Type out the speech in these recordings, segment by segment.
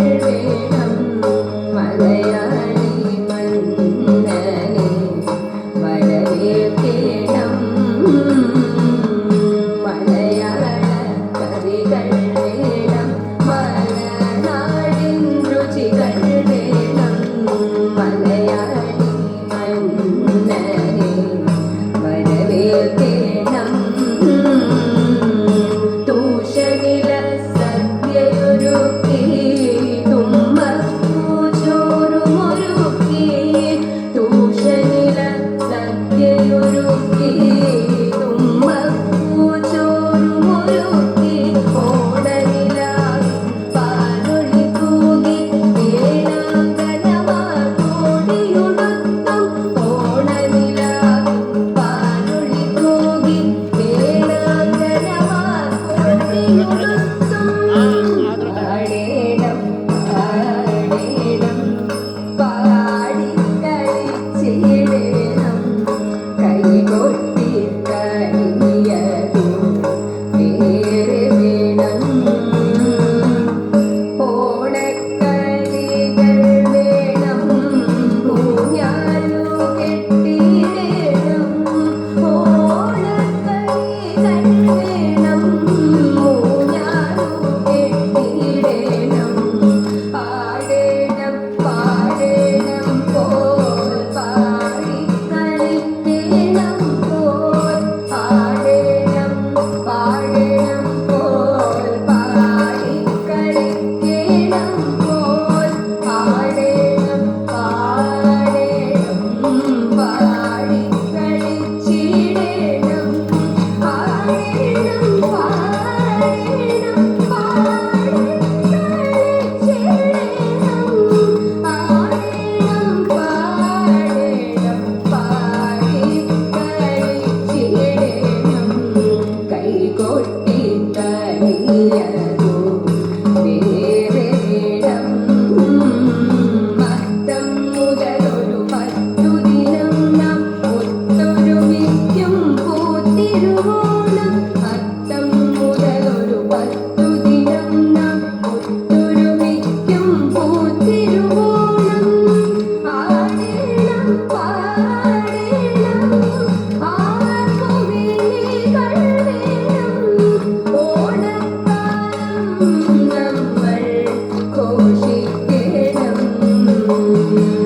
Thank you.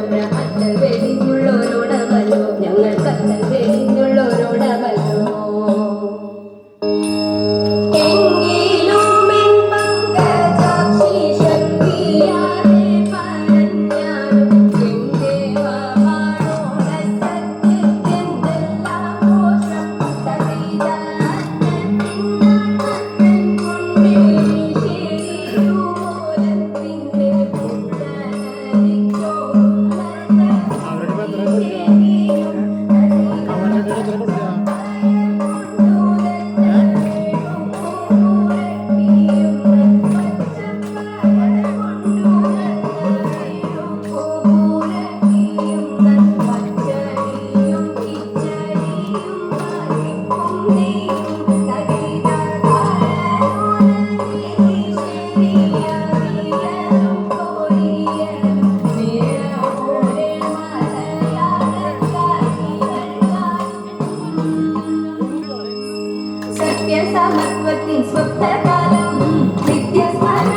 palabra நித்திய சமத்துவத்தின் சொத்த காலம் நித்திய ஸ்மரண